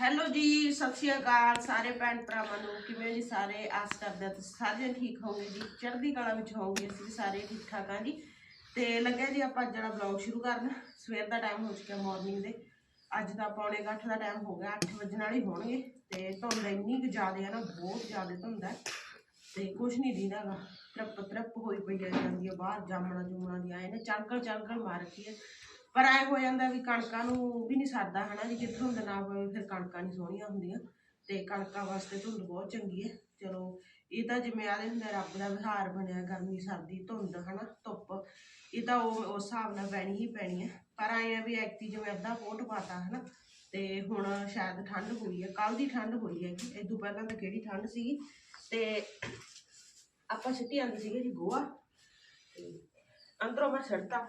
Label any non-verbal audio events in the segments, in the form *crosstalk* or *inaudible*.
Hello ਜੀ, ਸਤਿ ਸ਼੍ਰੀ ਅਕਾਲ ਸਾਰੇ ਭੈਣ ਭਰਾਵਾਂ ਨੂੰ। ਕਿਵੇਂ ਜੀ ਸਾਰੇ? ਆਸ ਕਰਦੇ ਹਾਂ ਤੁਸੀਂ ਸਾਰੇ ਠੀਕ ਹੋਵੋਗੇ ਜੀ। ਚੜ੍ਹਦੀ ਕਲਾ ਵਿੱਚ ਹੋਵੋਗੇ ਅਸੀਂ ਵੀ ਸਾਰੇ ਠੀਕ ਠਾਕ ਹਾਂ ਜੀ। ਤੇ ਲੱਗਿਆ ਜੀ ਆਪਾਂ ਅੱਜ ਜਿਹੜਾ ਵਲੌਗ ਸ਼ੁਰੂ ਕਰਨ। ਸਵੇਰ ਦਾ ਟਾਈਮ ਹੋ ਚੁੱਕਿਆ ਮਾਰਨਿੰਗ ਦੇ। ਅੱਜ ਦਾ ਪੌਣੇ ਕੁ ਅੱਠ ਦਾ ਟਾਈਮ ਹੋ ਗਿਆ 8 ਵਜੇ ਨਾਲ ਹੀ ਹੋਣਗੇ। ਤੇ ਧੁੰਦ ਇੰਨੀ ਕੁ ਜ਼ਿਆਦਾ ਹੈ ਨਾ, ਬਹੁਤ ਜ਼ਿਆਦਾ ਧੁੰਦ ਹੈ। ਤੇ ਕੁਛ ਨਹੀਂ ਦੀਦਾਗਾ ਤਰਪ ਤਰਪ ਹੋਈ ਪਈ ਜਾਈ ਜਾਂਦੀ ਹੈ ਬਾਹਰ ਜਾਮਣਾ ਜੁਮਣਾ ਦੀ ਆਏ ਨੇ ਚਲਕਲ ਚਲਕਲ ਮਾਰ ਰੱਖੀ ਹੈ। ਪਰ ਐ ਹੋ ਜਾਂਦਾ ਵੀ ਕਣਕਾਂ ਨੂੰ ਵੀ ਨਹੀਂ ਸਰਦਾ ਹਨਾ ਜੀ ਜੇ ਧੁੰਦ ਨਾ ਹੋਵੇ ਫਿਰ ਕਣਕਾਂ ਨਹੀਂ ਸੋਹਣੀਆਂ ਹੁੰਦੀਆਂ ਤੇ ਕਣਕਾਂ ਵਾਸਤੇ ਧੁੰਦ ਬਹੁਤ ਚੰਗੀ ਹੈ। ਚਲੋ, ਇਹ ਤਾਂ ਜਿਵੇਂ ਆਦੇ ਹੁੰਦਾ ਰੱਬ ਦਾ ਵਿਹਾਰ ਬਣਿਆ, ਗਰਮੀ, ਸਰਦੀ, ਧੁੰਦ ਹਨਾ, ਧੁੱਪ, ਇਹ ਤਾਂ ਉਹ, ਉਸ ਹਿਸਾਬ ਨਾਲ ਪੈਣੀ ਹੀ ਪੈਣੀ ਹੈ। ਪਰ ਆਏ ਆ ਵੀ ਐਕਤੀ ਜਿਵੇਂ ਅੱਧਾ ਕੋਟ ਪਾਤਾ ਹਨਾ, ਤੇ ਹੁਣ ਸ਼ਾਇਦ ਠੰਡ ਹੋਈ ਹੈ ਕੱਲ ਦੀ ਠੰਡ ਹੋਈ ਹੈ ਕਿ ਇਦੋਂ ਪਹਿਲਾਂ ਤਾਂ ਕਿਹੜੀ ਠੰਡ ਸੀਗੀ? ਤੇ ਆਪਾਂ ਸਿੱਟੀ ਆਂਦੀ ਸੀਗੇ ਜੀ ਗੋਆ ਤੇ ਅੰਦਰੋਂ ਮੈਂ ਛੱਡਤਾ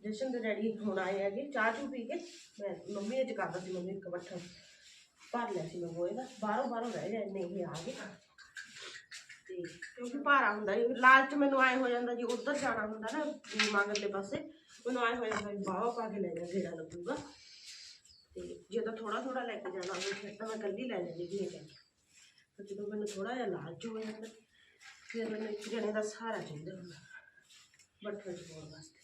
ਜਸ਼ਨ ਦੇ ਡੈਡੀ ਹੁਣ ਆਏ ਹੈਗੇ, ਚਾਹ ਚੂ ਪੀ ਕੇ। ਮੈਂ ਮੰਮੀ ਨੇ ਚਕਾਦਾ ਸੀ, ਮੰਮੀ ਇੱਕ ਬੱਠਾ ਭਰ ਲਿਆ ਸੀ ਮੈਂ ਗੋਏ ਦਾ। ਬਾਹਰੋਂ ਬਾਹਰੋਂ ਰਹਿ ਗਿਆ ਨੇ ਇਹ ਆ ਗਏ। ਤੇ ਕਿਉਂਕਿ ਭਾਰਾ ਹੁੰਦਾ ਜੀ ਲਾਲਚ ਮੈਨੂੰ ਆਏ ਹੋ ਜਾਂਦਾ ਜੀ, ਉੱਧਰ ਜਾਣਾ ਹੁੰਦਾ ਨਾ ਵੀ ਮੰਗਲੇ ਪਾਸੇ, ਮੈਨੂੰ ਆਏ ਹੋ ਜਾਂਦਾ ਵੀ ਪਾ ਕੇ ਲੈ ਜਾ, ਜਿਹੜਾ ਲੱਗੂਗਾ। ਤੇ ਜਦੋਂ ਤਾਂ ਥੋੜਾ ਥੋੜਾ ਲੈ ਕੇ ਜਾਣਾ ਹੋਵੇ ਫਿਰ ਤਾਂ ਮੈਂ ਇਕੱਲੀ ਲੈ ਜਾਂਦੀ ਜੀ ਇਹ ਪਰ ਜਦੋਂ ਮੈਨੂੰ ਥੋੜਾ ਜਿਹਾ ਲਾਲਚ ਹੋ ਜਾਂਦਾ, ਫਿਰ ਮੈਨੂੰ ਇੱਕ ਜਣੇ ਦਾ ਸਹਾਰਾ ਚਾਹੀਦਾ ਹੁੰਦਾ, ਬੱਠਲ ਚ ਪਾਉਣ ਵਾਸਤੇ।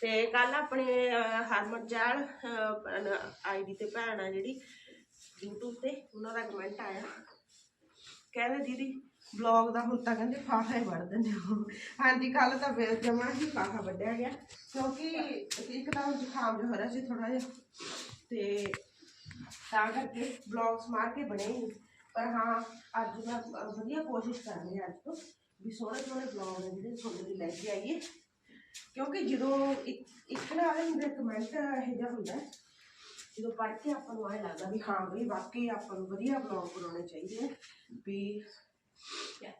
ਤੇ ਕੱਲ ਆਪਣੇ ਹਰਮਨ ਚਾਲ ਆਈਡੀ ਤੇ ਭੈਣ ਆ ਜਿਹੜੀ, YouTube ਤੇ, ਉਹਨਾਂ ਦਾ ਕਮੈਂਟ ਆਇਆ। ਕਹਿੰਦੇ, ਦੀਦੀ ਬਲੌਗ ਦਾ ਹੁਣ ਤਾਂ ਕਹਿੰਦੇ ਫਾਹਾ ਹੀ ਵੱਢ ਦਿੰਦੇ ਹੋ। ਹਾਂਜੀ ਕੱਲ ਤਾਂ ਫਿਰ ਜਮਾ ਹੀ ਫਾਹਾ ਵੱਢਿਆ ਗਿਆ। ਕਿਉਂਕਿ ਇੱਕ ਤਾਂ ਜ਼ੁਕਾਮ ਜੋ ਹੋ ਰਿਹਾ ਸੀ ਥੋੜਾ ਜਿਹਾ। ਤੇ ਤਾਂ ਕਰਕੇ ਬਲੌਗਸ ਮਾਰ ਕੇ ਬਣੇ ਹੀ ਪਰ ਹਾਂ, ਅੱਜ ਮੈਂ ਵਧੀਆ ਕੋਸ਼ਿਸ਼ ਕਰ ਰਹੀ ਹਾਂ ਅੱਜ ਤੋਂ ਵੀ ਸੋਹਣੇ ਸੋਹਣੇ ਬਲੌਗ ਨੇ ਜਿਹੜੇ ਤੁਹਾਡੇ ਲਈ ਲੈ ਕੇ ਆਈਏ। ਕਿਉਂਕਿ ਜਦੋਂ ਇੱਕ ਇੱਕ ਨਾ ਵਾਲੇ ਕਮੈਂਟ ਇਹੋ ਜਿਹਾ ਹੁੰਦਾ ਜਦੋਂ ਪੜ੍ਹ ਕੇ ਆਪਾਂ ਨੂੰ ਐਂ ਲੱਗਦਾ ਵੀ ਹਾਂ ਬਈ ਵਾਕਈ ਆਪਾਂ ਨੂੰ ਵਧੀਆ ਬਲੌਗ ਬਣਾਉਣੇ ਚਾਹੀਦੇ ਆ ਵੀ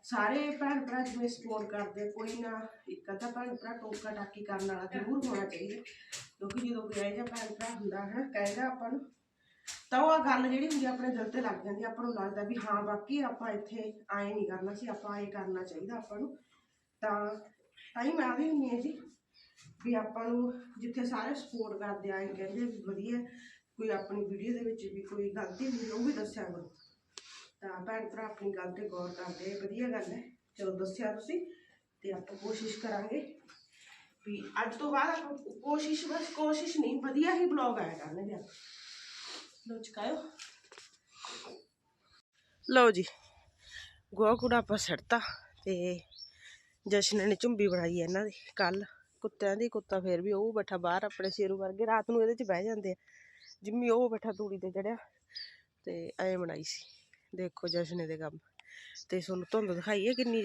ਸਾਰੇ ਭੈਣ ਭਰਾ ਜਿਵੇਂ ਸਪੋਰਟ ਕਰਦੇ ਕੋਈ ਨਾ ਇੱਕ ਅੱਧਾ ਭੈਣ ਭਰਾ ਟੋਕਾ ਟਾਕੀ ਕਰਨ ਵਾਲਾ ਜ਼ਰੂਰ ਹੋਣਾ ਚਾਹੀਦਾ। ਕਿਉਂਕਿ ਜਦੋਂ ਕੋਈ ਇਹੋ ਜਿਹਾ ਭੈਣ ਭਰਾ ਹੁੰਦਾ ਹੈ ਕਹੇਗਾ ਆਪਾਂ ਨੂੰ ਤਾਂ ਉਹ ਗੱਲ ਜਿਹੜੀ ਹੁੰਦੀ ਆ ਆਪਣੇ ਦਿਲ ਤੇ ਲੱਗ ਜਾਂਦੀ ਆ, ਆਪਾਂ ਨੂੰ ਲੱਗਦਾ ਵੀ ਹਾਂ ਵਾਕਈ ਆਪਾਂ ਇੱਥੇ ਆਏ ਨਹੀਂ ਕਰਨਾ ਸੀ ਆਪਾਂ ਇਹ ਕਰਨਾ ਚਾਹੀਦਾ ਆਪਾਂ ਨੂੰ। ਤਾਂ ਤਾਂ ਹੀ ਮੈਂ ਵੀ ਹੁੰਦੀ ਹਾਂ ਜੀ, ਵੀ ਆਪਾਂ ਨੂੰ ਜਿੱਥੇ ਸਾਰੇ ਸਪੋਰਟ ਕਰਦੇ ਆਏ ਕਹਿੰਦੇ ਵੀ ਵਧੀਆ, ਕੋਈ ਆਪਣੀ ਵੀਡੀਓ ਦੇ ਵਿੱਚ ਵੀ ਕੋਈ ਗਲਤੀ ਹੁੰਦੀ ਉਹ ਵੀ ਦੱਸਿਆ ਕਰੋ। ਤਾਂ ਭੈਣ ਭਰਾ ਆਪਣੀ ਗੱਲ ਤੇ ਗੌਰ ਕਰਦੇ ਵਧੀਆ ਗੱਲ ਹੈ। ਚਲੋ ਦੱਸਿਆ ਤੁਸੀਂ, ਤੇ ਆਪਾਂ ਕੋਸ਼ਿਸ਼ ਕਰਾਂਗੇ ਵੀ ਅੱਜ ਤੋਂ ਬਾਅਦ ਆਪਾਂ ਕੋਸ਼ਿਸ਼, ਬਸ ਕੋਸ਼ਿਸ਼ ਨਹੀਂ, ਵਧੀਆ ਹੀ ਬਲੌਗ ਆਇਆ ਕਰਨਗੇ ਆਪਾਂ। ਲੋ ਚਕਾਇਓ ਲਓ ਜੀ, ਗੋਆ ਕੂੜਾ ਆਪਾਂ ਸੜਤਾ ਤੇ ਜਸ਼ਨ ਨੇ ਝੁੰਬੀ ਬਣਾਈ ਹੈ ਇਹਨਾਂ ਦੀ ਕੱਲ ਕੁੱਤਿਆਂ ਦੀ, ਕੁੱਤਾ ਫੇਰ ਵੀ ਉਹ ਬੈਠਾ ਬਾਹਰ ਆਪਣੇ ਸ਼ੇਰੂ ਵਰਗੇ, ਰਾਤ ਨੂੰ ਇਹਦੇ 'ਚ ਬਹਿ ਜਾਂਦੇ ਆ, ਜਿੰਮੀ ਉਹ ਬੈਠਾ ਤੂੜੀ ਤੇ ਚੜਿਆ ਤੇ ਐ ਬਣਾਈ ਸੀ, ਦੇਖੋ ਜਸ਼ਨ ਦੇ ਕੰਮ ਤੇ ਤੁਹਾਨੂੰ ਧੁੰਦ ਦਿਖਾਈ ਹੈ ਕਿੰਨੀ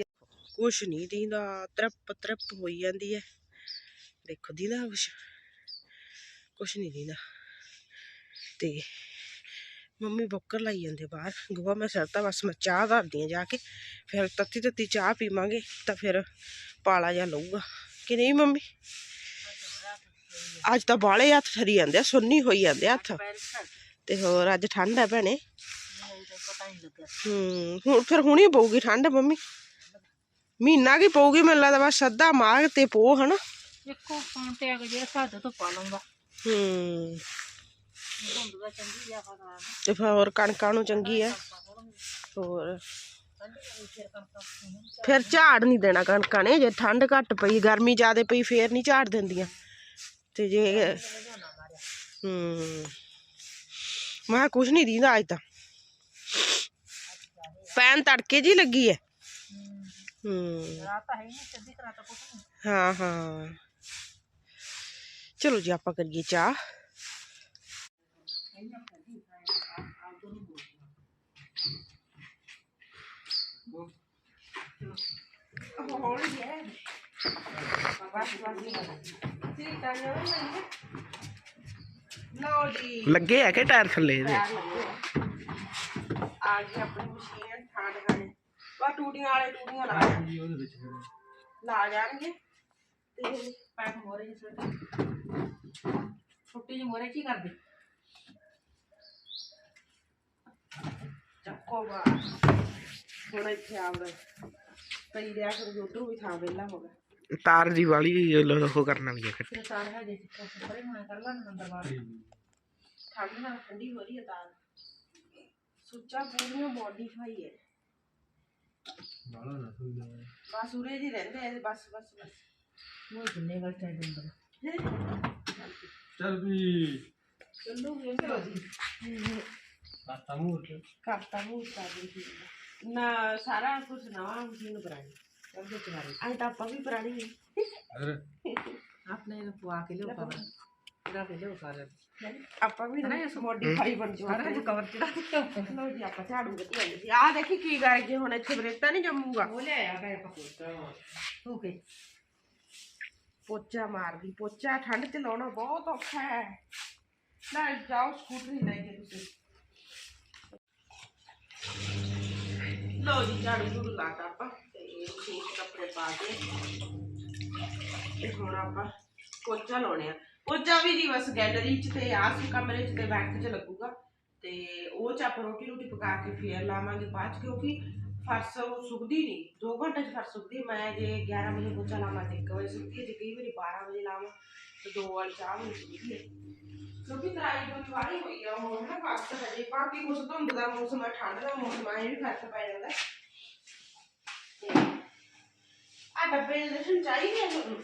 ਕੁਛ ਨਹੀਂ ਦੀਂਦਾ, ਤਰਪ ਤਰਪ ਹੋਈ ਜਾਂਦੀ ਹੈ ਦੇਖੋ ਦੀਂਦਾ ਕੁਛ ਕੁਛ ਨਹੀਂ ਦੀਂਦਾ ਤੇ ਮੰਮੀ ਬੱਕਰ ਲਾਈ ਜਾਂਦੇ ਬਾਹਰ। ਗੋਹਾ ਮੈਂ ਸਰਤਾ ਬਸ ਮੈਂ ਚਾਹ ਧਰਦੀ ਆ ਜਾ ਕੇ। ਫਿਰ ਤੱਤੀ ਤੱਤੀ ਚਾਹ ਪੀਵਾਂਗੇ ਤਾਂ ਫਿਰ ਪਾਲਾ ਜਾ ਲਊਗਾ। ਕਿ ਨਹੀਂ ਮੰਮੀ? ਅੱਜ ਤਾਂ ਬਾਲੇ ਹੱਥ ਠਰੀ ਜਾਂਦੇ ਆ ਸੁੰਨੀ ਹੋਈ ਜਾਂਦੇ ਆ ਹੱਥ। ਤੇ ਹੋਰ ਅੱਜ ਠੰਡ ਹੈ ਭੈਣੇ। ਹੂੰ ਹੁਣ ਫਿਰ ਹੁਣੀ ਪਊਗੀ ਠੰਡ ਮੰਮੀ। ਮਹੀਨਾ ਕੀ ਪਊਗੀ ਮੈਨੂੰ ਲੱਗਦਾ ਬਸ ਸੱਦਾ ਮਾਰ ਤੇ ਪੋ ਹਨਾ। ਦੇਖੋ ਫੋਨ ਤੇ ਆ ਕੇ ਜਿਹੜਾ ਸਾਡੇ ਤੋਂ ਪਾ ਲਊਗਾ ਹੂੰ। ਤੇ ਫਿਰ ਹੋਰ ਕਣਕਾਂ ਨੂੰ ਚੰਗੀ ਹੈ ਹੋਰ ਫਿਰ ਝਾੜ ਨਹੀਂ ਦੇਣਾ ਕਣਕਾਂ ਨੇ ਜੇ ਠੰਡ ਘੱਟ ਪਈ ਗਰਮੀ ਜ਼ਿਆਦੇ ਪਈ ਫੇਰ ਨਹੀਂ ਝਾੜ ਦਿੰਦੀਆਂ। ਤੇ ਜੇ ਹੂੰ। ਮੈਂ ਕੁਛ ਨਹੀਂ ਦੀਦਾ ਅੱਜ ਤਾਂ। ਪੈਨ ਤੜਕੇ ਜੀ ਲੱਗੀ ਹੈ। ਹੂੰ ਹਾਂ ਹਾਂ। ਚਲੋ ਜੀ ਆਪਾਂ ਕਰੀਏ ਚਾਹ ਹੌਲੀ ਹੈ ਬਸ ਬਸ ਠੀਕ ਆ ਲਓ ਜੀ ਲੱਗੇ ਆ ਕਿ ਟਾਇਰ ਥੱਲੇ ਇਹਦੇ? ਲੱਗੇ ਆ। ਗਈ ਆਪਣੀ ਮਸ਼ੀਨ ਠਾਣ ਖਾਣੇ ਵਾ ਟੂਟੀਆਂ ਵਾਲੇ ਟੂਟੀਆਂ ਲਾ ਲਾ ਜਾਣਗੇ। ਤੇ ਪੈਪ ਮੋਰੇ ਜਿਸ ਛੁੱਟੀ ਜੀ ਮੋਰੇ ਕੀ ਕਰਦੇ? ਚੱਕੋ ਬਾ ਹੁਣ ਇੱਥੇ ਆ ਗਏ ਪਈ ਰਿਆ ਫਿਰ YouTube ਵੀ ਥਾਂ ਵਿਹਲਾ ਹੋ ਗਿਆ। ਤਾਰ ਜੀ ਵਾਲੀ ਉਹ ਕਰਨ ਵਾਲੀ ਹੈ ਫਿਰ। ਫਿਰ ਸਾਰ ਹੈ ਜੇ ਪਰੇ ਹੋਣਾ ਕਰ ਲਾਂ ਅੰਦਰ ਬਾਹਰ। ਠੰਡ ਨਾਲ ਠੰਡੀ ਹੋ ਰਹੀ ਹੈ ਤਾਂ ਸੁੱਚਾ ਪੂਰੀਆਂ ਮੋਡੀਫਾਈ ਹੈ। ਬਾਲਾ ਨਾ ਸੁਣ ਲੈ ਬਸ ਉਰੇ ਜੀ ਰਹਿੰਦੇ ਆ ਬਸ ਬਸ ਬਸ। ਉਹ ਕਿੰਨੇ ਗੱਲ ਟੈਂਡ ਹੁੰਦਾ ਚੱਲ ਵੀ। ਚੱਲੂ ਵੀ ਲੋ ਜੀ ਬਾਤਾਂ ਮੂਰ ਕੇ ਕਰਤਾ ਮੂੰਹ ਕਰ ਦੇ ਨਾ ਸਾਰਾ ਕੁਝ ਨਵਾਂ ਮਸ਼ੀਨ ਪੁਰਾਣੀ ਸਭ ਦੇ ਚਵਾਰੇ ਅੱਜ ਤਾਂ ਆਪਾਂ ਵੀ ਪੁਰਾਣੀ ਹੈ ਅਰੇ ਆਪਣੇ ਨੂੰ ਪਵਾ ਕੇ ਲਿਓ ਕਵਰ ਚੜਾ ਕੇ ਲਿਓ ਸਾਰੇ ਆਪਾਂ ਵੀ ਨਾ ਇਸ ਮੋਡੀਫਾਈ ਬਣ ਸਾਰਾ ਜਾਵਾਂਗੇ ਨੂੰ ਕਵਰ ਚੜਾ ਕੇ ਲੋ ਜੀ ਆਪਾਂ ਝਾੜੂ ਵਧੀਆ ਜੀ ਆਹ ਦੇਖੀ ਕੀ ਕਰ ਗਏ ਹੁਣ ਇੱਥੇ ਬਰੇਤਾ ਨਹੀਂ ਜੰਮੂਗਾ ਉਹ ਲੈ ਆ ਗਏ ਪਕੋੜਾ ਓਕੇ ਪੋਚਾ ਮਾਰਦੀ ਪੋਚਾ ਠੰਡ ਚ ਲਾਉਣਾ ਬਹੁਤ ਔਖਾ ਹੈ ਨਾ ਜਾਓ ਸਕੂਟਰੀ ਲੈ ਕੇ ਤੁਸੀਂ ਲੋ ਜੀ, ਝਾੜੂ ਝੂੜੂ ਲਾਤਾ ਆਪਾਂ ਤੇ ਮਸ਼ੀਨ 'ਚ ਕੱਪੜੇ ਪਾ ਕੇ। ਤੇ ਹੁਣ ਆਪਾਂ ਪੋਚਾ ਲਾਉਣੇ ਆ। ਪੋਚਾ ਵੀ ਜੀ ਬਸ ਗੈਲਰੀ 'ਚ ਤੇ ਆਹ ਕਮਰੇ 'ਚ ਤੇ ਬੈਂਕ 'ਚ ਲੱਗੂਗਾ। ਤੇ ਉਹ 'ਚ ਆਪਾਂ ਰੋਟੀ ਰੋਟੀ ਪਕਾ ਕੇ ਫੇਰ ਲਾਵਾਂਗੇ ਬਾਅਦ 'ਚ, ਕਿਉਂਕਿ ਫਰਸ਼ ਸੁੱਕਦੀ ਨਹੀਂ 2 ਘੰਟੇ 'ਚ ਫਰਸ਼ ਸੁੱਕਦੀ ਮੈਂ ਜੇ 11 ਵਜੇ ਪੋਚਾ ਲਾਵਾਂ ਤੇ 1 ਵਜੇ ਸੁੱਕਦੀ ਜੇ ਕਈ ਵਾਰੀ 12 ਵਜੇ ਲਾਵਾਂ, ਤੇ 2 ਵਾਲੀ ਚਾਹ ਵੀ ਹੈ ਕਿਉਂਕਿ ਤਰਾਈ ਤੋਂ ਵਾਲੀ ਹੋਈ ਆ ਹੁਣ ਨਾ ਫਰਸ਼ ਹਜੇ ਬਾਕੀ ਕੁਝ ਧੁੰਦ ਦਾ ਮੌਸਮ ਹੈ ਠੰਡ ਦਾ ਮੌਸਮ ਹੈ ਇਹ ਵੀ ਫ਼ਰਕ ਪੈ ਜਾਂਦਾ। ਤੇ ਆ ਡੱਬੇ ਦੇ ਦਰਸ਼ਨ ਚਾਹੀਦੇ ਆ ਤੁਹਾਨੂੰ?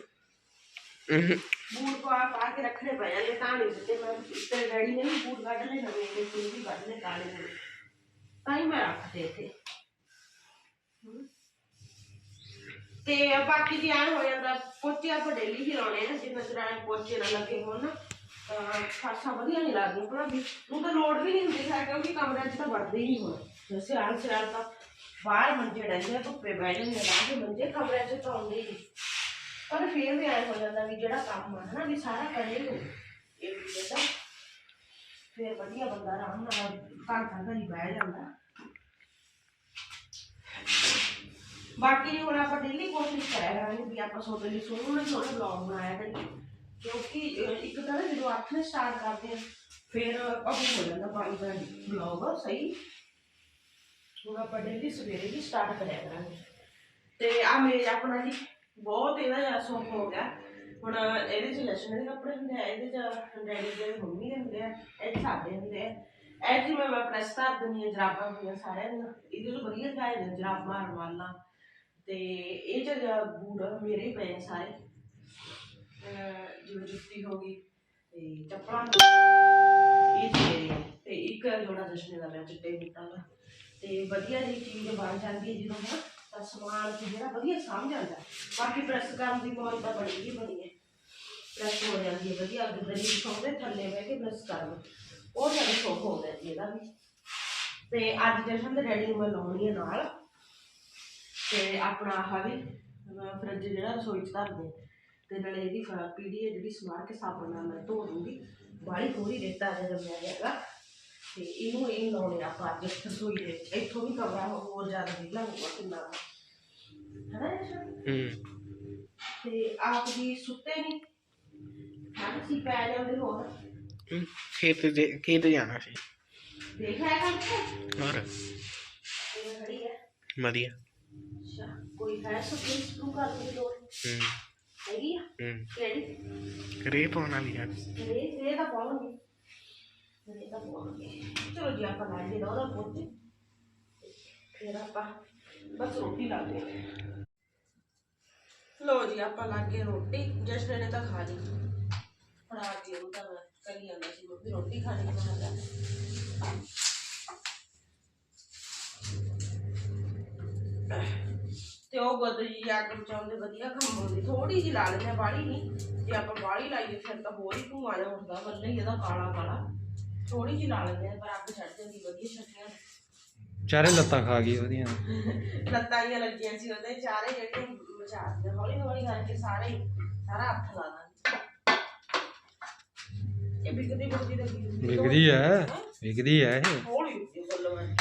ਬੂਟ ਪਾ ਪਾ ਕੇ ਰੱਖਣੇ ਪੈ ਜਾਂਦੇ ਤਾਂ ਨਹੀਂ ਸਿੱਧੇ ਮੈਂ ਤੇਰੇ ਡੈਡੀ ਨੇ ਵੀ ਬੂਟ ਕੱਢ ਲਏ ਨਵੇਂ ਤੇ ਤੂੰ ਵੀ ਕੱਢ ਲਏ ਕਾਲੇ ਨੇ ਤਾਂ ਹੀ ਮੈਂ ਰੱਖਦੇ ਇੱਥੇ। ਹਮ। ਤੇ ਬਾਕੀ ਜੀ ਐਂ ਹੋ ਜਾਂਦਾ ਪੋਚੇ ਆਪਾਂ ਡੇਲੀ ਹੀ ਲਾਉਣੇ ਆ ਜਿੰਨਾ ਚਿਰ ਪੋਚੇ ਨਾ ਲੱਗੇ ਹੋਣ ਨਾ। ਫਰਸ਼ਾਂ ਵਧੀਆ ਨਹੀਂ ਲੱਗਦੀਆਂ ਭਲਾ ਵੀ ਉਹ ਤਾਂ ਲੋੜ ਵੀ ਨਹੀਂ ਹੁੰਦੀ ਹੈ ਕਿਉਂਕਿ ਕਮਰਿਆਂ 'ਚ ਤਾਂ ਵੜਦੇ ਹੀ ਨਹੀਂ ਹੁਣ। ਜੈਸੇ ਆਲ ਸਿਆਲ ਤਾਂ ਬਾਹਰ ਮੰਜੇ ਡੰਦੇ ਆ, ਧੁੱਪੇ ਬਹਿ ਜਾਂਦੇ ਆ ਲਾ ਕੇ ਮੰਜੇ ਕਮਰਿਆਂ 'ਚ ਤਾਂ ਆਉਂਦੇ ਹੀ ਨਹੀਂ ਪਰ ਫੇਰ ਵੀ ਐਂ ਹੋ ਜਾਂਦਾ ਵੀ ਜਿਹੜਾ ਕੰਮ ਆ ਹਨਾ ਵੀ ਸਾਰਾ ਕਰੇ ਨੂੰ ਇਹ ਵੀ ਜਿਹੜਾ ਫੇਰ ਵਧੀਆ ਬੰਦਾ ਆਰਾਮ ਨਾਲ ਘੰਟਾ ਘਰੀ ਬਹਿ ਜਾਂਦਾ। ਬਾਕੀ ਜੀ ਹੁਣ ਆਪਾਂ ਡੇਲੀ ਕੋਸ਼ਿਸ਼ ਕਰਿਆ ਕਰਾਂਗੇ ਵੀ ਆਪਾਂ ਸੋਤੇ ਲਈ ਸੋਹਣੇ ਸੋਹਣੇ ਬਲੌਗ ਬਣਾਇਆ ਕਰੀਏ। ਕਿਉਂਕਿ ਇੱਕ ਤਾਂ ਨਾ ਜਦੋਂ ਅੱਠ ਨੇ ਸਟਾਰਟ ਕਰਦੇ ਆ, ਫਿਰ ਆਪਾਂ ਹੋ ਜਾਂਦਾ ਪੰਜ ਦਾ ਬਲੌਗ ਸਹੀ। ਹੁਣ ਆਪਾਂ ਡੇਲੀ ਸਵੇਰੇ ਹੀ ਸਟਾਰਟ ਕਰਿਆ ਕਰਾਂਗੇ। ਤੇ ਆ ਮੇਰੇ ਆਪਣਾ ਜੀ, ਬਹੁਤ ਇਹਦਾ ਜ਼ਿਆਦਾ ਸੁੱਖ ਹੋ ਗਿਆ। ਹੁਣ ਇਹਦੇ ਚ ਲక్ష్ਮਣ ਦੇ ਕੱਪੜੇ ਹੁੰਦੇ ਆ, ਇਹਦੇ ਚ ਡੈਡੀ ਦੇ ਮੰਮੀ ਦੇ ਹੁੰਦੇ ਆ, ਇਹ 'ਚ ਸਾਡੇ ਹੁੰਦੇ ਆ। ਇਹ ਜੀ ਮੈਂ ਪ੍ਰੈਸ ਕਰ ਦਿੰਦੀ ਆ ਜਰਾਬਾਂ ਹੁੰਦੀਆਂ ਸਾਰਿਆਂ ਦੀਆਂ। ਇਹਦੇ ਚ ਵਧੀਆ ਜਾਏ ਨੇ ਜਰਾਬਾਂ ਰਵਾਲਾਂ ਤੇ ਇਹ ਚ ਬੂਟ ਮੇਰੇ ਹੀ ਪਏ ਸਾਰੇ। ਜਿਵੇਂ ਜੁੱਤੀ ਹੋ ਗਈ, ਤੇ ਚੱਪਲਾਂ ਇਹ ਚ ਤੇ ਇੱਕ ਜੋੜਾ ਜਸ਼ਨੇ ਦਾ ਪਿਆ ਚਿੱਟੇ ਬੂਟਾਂ ਦਾ। ਤੇ ਵਧੀਆ ਜੀ ਚੀਜ਼ ਬਣ ਜਾਂਦੀ ਹੈ ਜਦੋਂ ਹਨਾ, ਤਾਂ ਸਮਾਨ ਚ ਜਿਹੜਾ ਵਧੀਆ ਸਮਝ ਆਉਂਦਾ ਬਾਕੀ ਪ੍ਰੈਸ ਕਰਨ ਦੀ ਮੌਜ ਤਾਂ ਬੜੀ ਹੀ ਬਣੀ ਹੈ। ਪ੍ਰੈਸ ਹੋ ਜਾਂਦੀ ਹੈ, ਵਧੀਆ ਅੱਗੇ ਦਰੀ ਸੌਂਦੇ ਥੱਲੇ ਬਹਿ ਕੇ ਪ੍ਰੈਸ ਕਰ ਲਓ ਉਹ ਜ਼ਿਆਦਾ ਸੁੱਖ ਹੋ ਜਾਂਦੀ ਇਹਦਾ ਵੀ। ਤੇ ਅੱਜ ਜਸ਼ਨ ਦੇ ਡੈਡੀ ਨੂੰ ਮੈਂ ਲਾਉਣੀ ਹੈ ਨਾਲ। ਤੇ ਆਪਣਾ ਆਹ ਵੀ ਫਰਿੱਜ ਜਿਹੜਾ ਰਸੋਈ ਚ ਧਰਦੇ ਤੇ ਨਾਲੇ ਇਹਦੀ ਪੀੜੀ ਹੈ ਜਿਹੜੀ ਸਮਾਰ ਕੇ ਸਾਬਣ ਨਾਲ ਮੈਂ ਧੋ ਦੂੰਗੀ। ਬਾਹਲੀ ਥੋੜੀ ਰੇਤਾ ਜਿਹਾ ਜੰਮਿਆ ਹੈਗਾ। ਤੇ ਇਹਨੂੰ ਇਹ ਲਾਉਣੇ ਆਪਾਂ ਅੱਜ ਰਸੋਈ ਦੇ ਇੱਥੋਂ ਵੀ ਕਮਰਾ ਹੋਰ ਜ਼ਿਆਦਾ ਨਿਕਲਾ ਹੋਊਗਾ ਕਿੰਨਾ ਹੈ ਨਾ ਹੂੰ। ਤੇ ਆਪ ਜੀ ਸੁੱਤੇ ਨਹੀਂ ਹਾਂ ਸੀ ਪੈ ਜਾਂਦੇ ਹੋਰ? ਹੂੰ। ਖੇਤ ਦੇ ਖੇਤ ਜਾਣਾ ਸੀ। ਦੇਖਿਆ ਕਰਦੇ ਹੋਰ? ਇਹ ਖੜੀ ਹੈ। ਵਧੀਆ। ਅੱਛਾ ਕੋਈ ਹੈ ਸੁਪਰੀਮ ਸਕੂ ਕਰਨ ਦੀ ਲੋੜ। ਹੂੰ। ਹੈਗੀ ਆ ਹੂੰ ਕਿਹੜੀ ਰੇ ਪਾਉਣਾ ਵੀ ਆ ਇਹ ਇਹ ਤਾਂ ਪਾਉਣਗੇ ਇਹ ਤਾਂ ਪਾਉਣਗੇ ਚਲੋ ਜੀ ਆਪਾਂ ਲਾ ਦੇ ਉਹਦਾ ਪੋਤੇ ਫਿਰ ਆਪਾਂ ਬਸ ਰੋਟੀ ਲਾ ਦੇ ਲੋ ਜੀ ਆਪਾਂ ਲਾ ਕੇ ਰੋਟੀ ਜਸ਼ਨ ਨੇ ਤਾਂ ਖਾ ਲਈ ਫੜਾ ਕੇ ਉਹ ਤਾਂ ਮੈਂ ਉਹ ਵੀ ਰੋਟੀ ਖਾਣੀ ਮੈਂ ਕਿਹਾ ਤੇ ਉਹ ਗੁੱਦ ਜੀ ਅੱਗ ਬਚਾਉਂਦੇ ਵਧੀਆ ਕੰਮ ਆਉਂਦੀ ਥੋੜੀ ਜਿਹੀ ਲਾ ਲੈਂਦੇ ਬਾੜੀ ਨਹੀਂ। ਜੇ ਆਪਾਂ ਬਾੜੀ ਲਾਈਏ ਫਿਰ ਤਾਂ ਹੋਰ ਹੀ ਧੂਆਂ ਜਿਹਾ ਉੱਠਦਾ ਬੱਲੇ ਹੀ ਇਹਦਾ ਕਾਲਾ ਕਾਲਾ। ਥੋੜੀ ਜਿਹੀ ਲਾ ਲੈਂਦੇ ਆ ਪਰ ਅੱਗ ਛੱਡ ਜਾਂਦੀ ਵਧੀਆ ਛੱਡੀਆਂ। ਚਾਰੇ ਲੱਤਾਂ ਖਾ ਗਈ ਉਹਦੀਆਂ। ਲੱਤਾਂ ਹੀ ਲੱਗੀਆਂ ਸੀ ਉਹਦੇ ਚਾਰੇ ਜਿਹੜੇ ਮਚਾਤੇ ਹੌਲੀ ਹੌਲੀ ਕਰਕੇ ਸਾਰੇ ਹੀ ਸਾਰਾ ਹੱਥ ਲਾ ਦਾਂਗੇ ਇਹ ਵਿਕਦੀ ਬੁਕਦੀ ਲੱਗੀ ਵਿਕਦੀ ਹੈ। ਵਿਕਦੀ ਹੈ ਇਹ। ਹੌਲੀ ਉੱਤੇ ਬੱਲੋ ਇਹ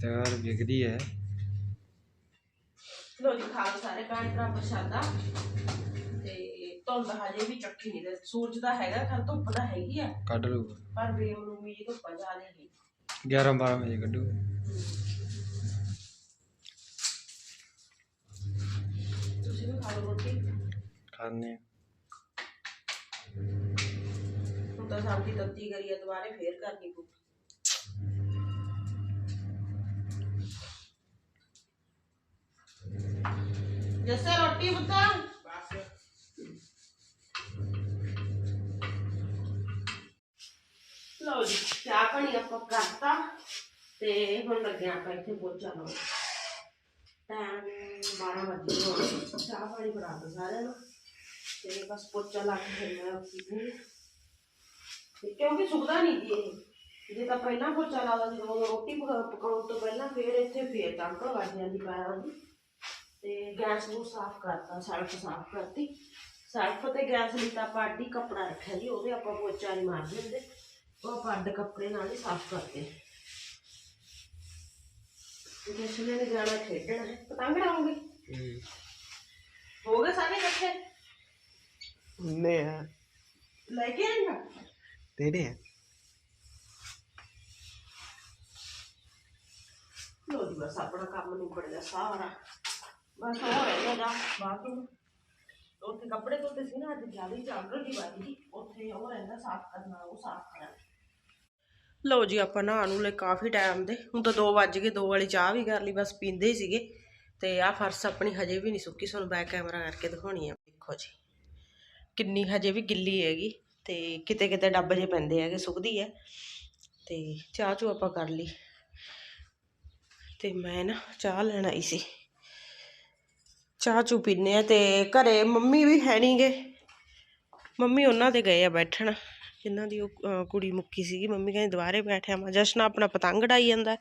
ਤਾਂ ਯਾਰ ਵਿਕਦੀ ਹੈ ਖਾ ਲਓ ਸਾਰੇ ਭੈਣ ਭਰਾ ਪ੍ਰਸ਼ਾਦਾ। ਤੇ ਧੁੰਦ ਹਜੇ ਵੀ ਚੱਕੀ ਨਹੀਂ ਤੇ ਸੂਰਜ ਦਾ ਹੈਗਾ ਖਰ ਧੁੱਪ ਦਾ ਹੈਗੀ ਆ। ਕੱਢ ਲਊਗਾ। ਪਰ ਬੇਮਨੂਮੀ ਜੀ ਧੁੱਪ ਜ਼ਿਆਦਾ ਹੈਗੀ 11 12 ਵਜੇ ਕੱਢੂ। ਤੁਸੀਂ ਵੀ ਖਾ ਲਓ ਰੋਟੀ। ਖਾਣੇ ਹੁਣ ਤਾਂ ਸਬਜ਼ੀ ਤੱਤੀ ਕਰੀ ਆ ਦੁਬਾਰੇ ਫੇਰ ਕਰਨੀ ਪਊ। ਜੱਸੇ ਰੋਟੀ ਬੁੱਤਾ ਲਓ ਜੀ, ਚਾਹ ਪਾਣੀ ਆਪਾਂ ਕਰਤਾ ਤੇ ਹੁਣ ਲੱਗਿਆ ਆਪਾਂ ਇੱਥੇ ਪੋਚਾ ਲਾਉਣ। ਟਾਈਮ 12 ਵਜੇ ਹੋਣ। ਚਾਹ ਪਾਣੀ ਬਣਾ ਦੋ ਸਾਰਿਆਂ ਨੂੰ। ਤੇ ਬਸ ਪੋਚਾ ਲਾ ਕੇ ਫਿਰ ਮੈਂ ਪੀਣੀ ਤੇ ਕਿਉਂਕਿ ਸੁੱਕਦਾ ਨਹੀਂ ਜੀ ਇਹ। ਜੇ ਤਾਂ ਪਹਿਲਾਂ ਪੋਚਾ ਲਾ ਜਦੋਂ ਰੋਟੀ ਪਕਾਉਣ ਤੋਂ ਪਹਿਲਾਂ ਫਿਰ ਇੱਥੇ ਫੇਰ ਟਾਂਕੜ ਵੱਜ ਜਾਂਦੀ ਪੈਰਾਂ ਦੀ। ਤੇ ਗੈਸ ਨੂੰ ਸਾਫ਼ ਕਰਤਾ ਸੜਕ ਸਾਫ਼ ਕਰਤੀ। ਸੜਕ ਤੇ ਗੈਸ ਲਈ ਤਾਂ ਆਪਾਂ ਅੱਡੀ ਕੱਪੜਾ ਰੱਖਿਆ ਜੀ ਉਹਦੇ ਆਪਾਂ ਪੋਚਾ ਨਹੀਂ ਮਾਰਦੇ ਹੁੰਦੇ ਉਹ ਆਪਾਂ ਅੱਡ ਕੱਪੜੇ ਨਾਲ ਹੀ ਸਾਫ਼ ਕਰਦੇ। ਜਸ਼ਨ ਨੇ ਜਾਣਾ ਖੇਡਣਾ ਹੈ ਪਤੰਗ ਉਡਾਉਂਗੇ। ਹੋ ਗਏ ਸਾਰੇ ਇਕੱਠੇ? ਨੇ ਲੈ ਕੇ ਆਏਗਾ ਤੇਰੇ ਆ ਲੋ ਜੀ ਬਸ ਆਪਣਾ ਕੰਮ ਨਿਬੜ ਗਿਆ ਸਾਰਾ। ਬਸ ਹੋ ਰਿਹਾ ਜਾ ਬਾਥਰੂਮ ਉੱਥੇ ਕੱਪੜੇ ਧੋਤੇ ਸੀ ਨਾ, ਅੱਜ ਜ਼ਿਆਦਾ ਚਾਂਗਲ ਦੀ ਵਾਰੀ ਸੀ। ਉੱਥੇ ਉਹ ਰਹਿੰਦਾ ਸਾਫ਼ ਕਰਨਾ ਉਹ ਸਾਫ਼ ਕਰਾਂ। ਲਓ ਜੀ, ਆਪਾਂ ਨਹਾ ਨੂੰ ਲੈ ਕਾਫੀ ਟਾਈਮ ਦੇ। ਹੁਣ ਤਾਂ 2 ਵੱਜ ਗਏ 2 ਵਾਲੀ ਚਾਹ ਵੀ ਕਰ ਲਈ, ਬਸ ਪੀਂਦੇ ਹੀ ਸੀਗੇ। ਤੇ ਆਹ ਫਰਸ਼ ਆਪਣੀ ਹਜੇ ਵੀ ਨਹੀਂ ਸੁੱਕੀ, ਤੁਹਾਨੂੰ ਬੈਕ ਕੈਮਰਾ ਕਰਕੇ ਦਿਖਾਉਣੀ ਆ। ਦੇਖੋ ਜੀ, ਕਿੰਨੀ ਹਜੇ ਵੀ ਗਿੱਲੀ ਹੈਗੀ ਤੇ ਕਿਤੇ ਕਿਤੇ ਡੱਬ ਜੇ ਪੈਂਦੇ ਹੈਗੇ, ਸੁੱਕਦੀ ਹੈ ਤੇ ਚਾਹ ਚੂ ਆਪਾਂ ਕਰ ਲਈ। ਤੇ ਮੈਂ ਨਾ ਚਾਹ ਲੈਣ ਆਈ ਸੀ। ਚਾਹ ਚੂ ਪੀਨੇ ਆ ਤੇ ਘਰੇ ਮੰਮੀ ਵੀ ਹੈ ਨਹੀਂਗੇ ਮੰਮੀ ਉਹਨਾਂ ਦੇ ਗਏ ਆ ਬੈਠਣ ਜਿਨ੍ਹਾਂ ਦੀ ਉਹ ਕੁੜੀ ਮੁੱਕੀ ਸੀਗੀ। ਮੰਮੀ ਕਹਿੰਦੀ ਦੁਬਾਰੇ ਬੈਠਿਆ ਮੈਂ ਜਸ਼ਨ ਆਪਣਾ ਪਤੰਗ ਡਾਈ ਜਾਂਦਾ।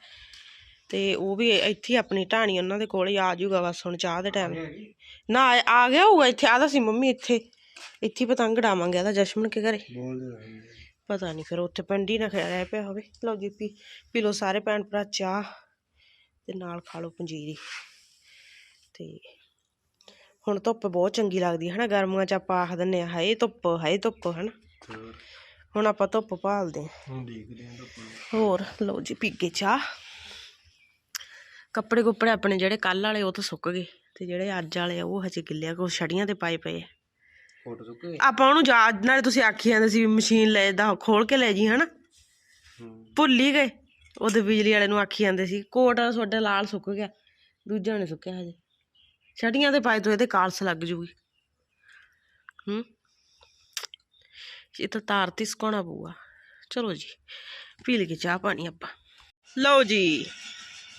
ਤੇ ਉਹ ਵੀ ਇੱਥੇ ਆਪਣੀ ਢਾਣੀ ਉਹਨਾਂ ਦੇ ਕੋਲ ਹੀ ਆ ਜਾਊਗਾ ਬਸ ਹੁਣ ਚਾਹ ਦੇ ਟਾਈਮ ਨਾ ਆ- ਗਿਆ ਹੋਊਗਾ ਇੱਥੇ। ਆਦਾ ਸੀ ਮੰਮੀ ਇੱਥੇ। ਇੱਥੇ ਪਤੰਗ ਡਾਵਾਂਗੇ ਆਦਾ ਜਸ਼ਮਨ ਕੇ ਘਰੇ। ਪਤਾ ਨਹੀਂ ਫਿਰ ਉੱਥੇ ਪਿੰਡੀ ਨਾ ਖੜਾ ਰਹਿ ਪਿਆ ਹੋਵੇ। ਲਓ ਜੀ ਪੀ ਪੀ ਲਓ ਸਾਰੇ ਭੈਣ ਭਰਾ ਚਾਹ ਤੇ ਨਾਲ ਖਾ ਲਓ ਪੰਜੀਰੀ। ਤੇ ਹੁਣ ਧੁੱਪ ਬਹੁਤ ਚੰਗੀ ਲੱਗਦੀ ਹੈ ਹਨਾ? ਗਰਮੀਆਂ ਚ ਆਪਾਂ ਆਖ ਦਿੰਨੇ ਆ ਹਾਏ ਧੁੱਪ ਹਾਏ ਧੁੱਪ ਹਨਾ? ਹੁਣ ਆਪਾਂ ਧੁੱਪ ਭਾਲਦੇ ਹਾਂ ਹੁਣ ਦੇਖਦੇ ਹੋਰ ਲਓ ਜੀ ਪੀ ਕੇ ਚਾਹ। ਕੱਪੜੇ ਕੁੱਪੜੇ ਆਪਣੇ ਜਿਹੜੇ ਕੱਲ ਵਾਲੇ ਉਹ ਤਾਂ ਸੁੱਕ ਗਏ। ਤੇ ਜਿਹੜੇ ਅੱਜ ਵਾਲੇ ਆ ਉਹ ਹਜੇ ਗਿੱਲੇ ਆ ਕੁਛ ਛੜੀਆਂ ਤੇ ਪਾਏ ਪਏ ਆ। ਫੋਟੋ ਚੁੱਕੇ ਆਪਾਂ ਉਹਨੂੰ ਯਾਦ ਨਾਲੇ ਤੁਸੀਂ ਆਖੀ ਜਾਂਦੇ ਸੀ ਮਸ਼ੀਨ ਲੈ ਦਾ ਖੋਲ ਕੇ ਲੈ ਜੀ ਹਨਾ? ਭੁੱਲ ਹੀ ਗਏ। ਉਹਦੇ ਬਿਜਲੀ ਵਾਲੇ ਨੂੰ ਆਖੀ ਜਾਂਦੇ ਸੀ ਕੋਟ ਤੁਹਾਡੇ ਲਾਲ ਸੁੱਕ ਗਿਆ। ਦੂਜਾ ਨੇ ਸੁੱਕਿਆ ਹਜੇ। ਛੜੀਆਂ ਤੇ ਪਾਏ ਤੋਂ ਇਹਦੇ ਕਾਲਸ ਲੱਗ ਜੂਗੀ। ਹੂੰ? ਇਹ ਤਾਂ ਤਾਰ ਤੇ ਸੁਕਾਉਣਾ ਪਊਗਾ। ਚਲੋ ਜੀ ਪੀ ਲਈ ਚਾਹ ਪਾਣੀ ਆਪਾਂ। ਲਓ ਜੀ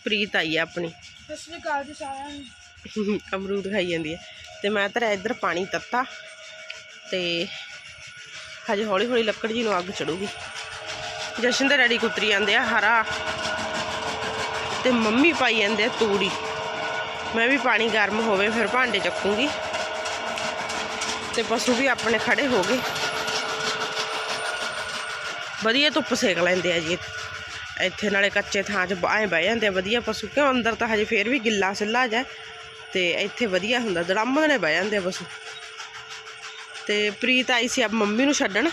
ਪ੍ਰੀਤ ਆਈ ਹੈ ਆਪਣੀ। ਸਤਿ ਸ਼੍ਰੀ ਅਕਾਲ ਜੀ ਸਾਰਿਆਂ ਨੂੰ। *laughs* ਅਮਰੂਦ ਖਾਈ ਜਾਂਦੀ ਹੈ ਤੇ ਮੈਂ ਧਰਿਆ ਇੱਧਰ ਪਾਣੀ ਤੱਤਾ। ਤੇ ਹਜੇ ਹੌਲੀ ਹੌਲੀ ਲੱਕੜ ਜੀ ਨੂੰ ਅੱਗ ਚੜੂਗੀ। ਜਸ਼ਨ ਦੇ ਡੈਡੀ ਕੁਤਰੀ ਜਾਂਦੇ ਆ ਹਰਾ। ਤੇ ਮੰਮੀ ਪਾਈ ਜਾਂਦੇ ਆ ਤੂੜੀ। ਮੈਂ ਵੀ ਪਾਣੀ ਗਰਮ ਹੋਵੇ, ਫਿਰ ਭਾਂਡੇ ਚੱਕੂਗੀ। ਤੇ ਪਸ਼ੂ ਵੀ ਆਪਣੇ ਖੜੇ ਹੋ ਗਏ। ਵਧੀਆ ਧੁੱਪ ਸੇਕ ਲੈਂਦੇ ਆ ਜੀ। ਇੱਥੇ ਨਾਲੇ ਕੱਚੇ ਥਾਂ 'ਚ ਐਂ ਬਹਿ ਜਾਂਦੇ ਆ, ਵਧੀਆ ਪਸ਼ੂ। ਕਿਉਂ? ਅੰਦਰ ਤਾਂ ਹਜੇ ਫੇਰ ਵੀ ਗਿੱਲਾ ਸਿੱਲਾ ਜਾ ਤੇ ਇੱਥੇ ਵਧੀਆ ਹੁੰਦਾ ਦੜੰਮ ਨੇ ਬਹਿ ਜਾਂਦੇ ਆ ਪਸ਼ੂ। ਤੇ ਪ੍ਰੀਤ ਆਈ ਸੀ ਆਪ ਮੰਮੀ ਨੂੰ ਛੱਡਣ।